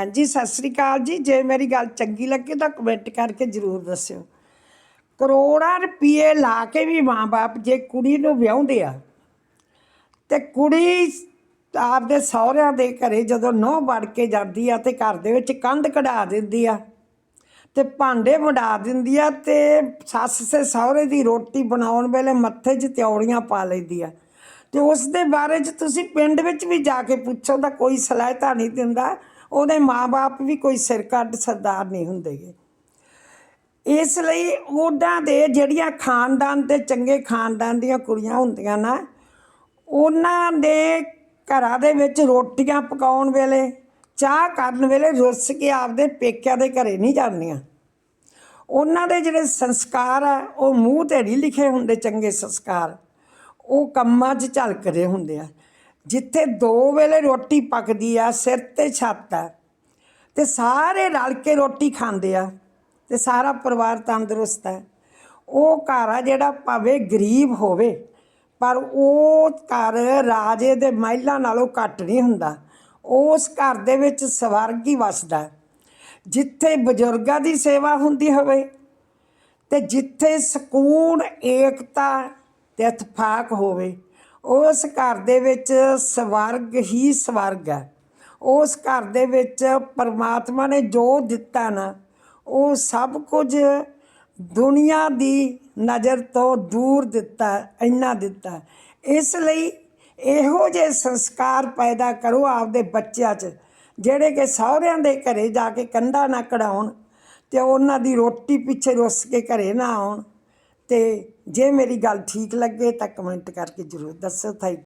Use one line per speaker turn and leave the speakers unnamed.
ਹਾਂਜੀ, ਸਤਿ ਸ੍ਰੀ ਅਕਾਲ ਜੀ। ਜੇ ਮੇਰੀ ਗੱਲ ਚੰਗੀ ਲੱਗੇ ਤਾਂ ਕਮੈਂਟ ਕਰਕੇ ਜ਼ਰੂਰ ਦੱਸਿਓ। ਕਰੋੜਾਂ ਰੁਪਏ ਲਾ ਕੇ ਵੀ ਮਾਂ-ਬਾਪ ਜੇ ਕੁੜੀ ਨੂੰ ਵਿਆਹੁੰਦੇ ਆ, ਤੇ ਕੁੜੀ ਆਪਦੇ ਸਹੁਰਿਆਂ ਦੇ ਘਰੇ ਜਦੋਂ ਨਹੁੰ ਵੜ ਕੇ ਜਾਂਦੀ ਆ ਤੇ ਘਰ ਦੇ ਵਿੱਚ ਕੰਧ ਕਢਾ ਦਿੰਦੀ ਆ, ਤੇ ਭਾਂਡੇ ਵੰਡਾ ਦਿੰਦੀ ਆ ਤੇ ਸੱਸ ਤੇ ਸਹੁਰੇ ਦੀ ਰੋਟੀ ਬਣਾਉਣ ਵੇਲੇ ਮੱਥੇ 'ਚ ਤਿਉੜੀਆਂ ਪਾ ਲੈਂਦੀ ਆ। ਤੇ ਉਸ ਦੇ ਬਾਰੇ 'ਚ ਤੁਸੀਂ ਪਿੰਡ ਵਿੱਚ ਵੀ ਜਾ ਕੇ ਪੁੱਛੋ ਤਾਂ ਕੋਈ ਸਲਾਹਤਾ ਨਹੀਂ ਦਿੰਦਾ। ਉਹਦੇ ਮਾਪੇ ਵੀ ਕੋਈ ਸਿਰ ਕੱਢ ਸਰਦਾਰ ਨਹੀਂ ਹੁੰਦੇਗੇ ਇਸ ਲਈ ਉਹਨਾਂ ਦੇ ਜਿਹੜੀਆਂ ਖਾਨਦਾਨ ਤੇ ਚੰਗੇ ਖਾਨਦਾਨ ਦੀਆਂ ਕੁੜੀਆਂ ਹੁੰਦੀਆਂ ਨਾ, ਉਹਨਾਂ ਦੇ ਘਰਾਂ ਦੇ ਵਿੱਚ ਰੋਟੀਆਂ ਪਕਾਉਣ ਵੇਲੇ, ਚਾਹ ਕਰਨ ਵੇਲੇ ਰੁੱਸ ਕੇ ਆਪਦੇ ਪੇਕਿਆਂ ਦੇ ਘਰੇ ਨਹੀਂ ਜਾਂਦੀਆਂ। ਉਹਨਾਂ ਦੇ ਜਿਹੜੇ ਸੰਸਕਾਰ ਆ, ਉਹ ਮੂੰਹ ਤੇ ਨਹੀਂ ਲਿਖੇ ਹੁੰਦੇ ਚੰਗੇ ਸੰਸਕਾਰ। ਉਹ ਕੰਮਾਂ 'ਚ ਝਲਕਦੇ ਹੁੰਦੇ ਆ। ਜਿੱਥੇ ਦੋ ਵੇਲੇ ਰੋਟੀ ਪੱਕਦੀ ਆ, ਸਿਰ ਤੇ ਛੱਤ ਆ, ਤੇ ਸਾਰੇ ਰਲ ਕੇ ਰੋਟੀ ਖਾਂਦੇ ਆ, ਤੇ ਸਾਰਾ ਪਰਿਵਾਰ ਤੰਦਰੁਸਤ ਹੈ ਉਹ ਘਰ ਆ ਜਿਹੜਾ ਭਾਵੇਂ ਗਰੀਬ ਹੋਵੇ, ਪਰ ਉਹ ਘਰ ਰਾਜੇ ਦੇ ਮਹਿਲਾਂ ਨਾਲੋਂ ਘੱਟ ਨਹੀਂ ਹੁੰਦਾ। ਉਸ ਘਰ ਦੇ ਵਿੱਚ ਸਵਰਗ ਹੀ ਵਸਦਾ। ਜਿੱਥੇ ਬਜ਼ੁਰਗਾਂ ਦੀ ਸੇਵਾ ਹੁੰਦੀ ਹੋਵੇ, ਤੇ ਜਿੱਥੇ ਸਕੂਨ, ਏਕਤਾ ਤੇ ਇਤਫਾਕ ਹੋਵੇ। ਉਸ ਘਰ ਦੇ ਵਿੱਚ ਸਵਰਗ ਹੀ ਸਵਰਗ ਹੈ। ਉਸ ਘਰ ਦੇ ਵਿੱਚ ਪਰਮਾਤਮਾ ਨੇ ਜੋ ਦਿੱਤਾ ਨਾ, ਉਹ ਸਭ ਕੁਝ ਦੁਨੀਆ ਦੀ ਨਜ਼ਰ ਤੋਂ ਦੂਰ ਦਿੱਤਾ, ਇੰਨਾ ਦਿੱਤਾ। ਇਸ ਲਈ ਇਹੋ ਜਿਹੇ ਸੰਸਕਾਰ ਪੈਦਾ ਕਰੋ ਆਪਦੇ ਬੱਚਿਆਂ 'ਚ, ਜਿਹੜੇ ਕਿ ਸਹੁਰਿਆਂ ਦੇ ਘਰੇ ਜਾ ਕੇ ਕੰਧਾ ਨਾ ਕਢਾਉਣ ਤੇ ਉਹਨਾਂ ਦੀ ਰੋਟੀ ਪਿੱਛੇ ਰੁੱਸ ਕੇ ਘਰੇ ਨਾ ਆਉਣ। ਅਤੇ ਜੇ ਮੇਰੀ ਗੱਲ ਠੀਕ ਲੱਗੇ ਤਾਂ ਕਮੈਂਟ ਕਰਕੇ ਜ਼ਰੂਰ ਦੱਸੋ ਥੈਂਕ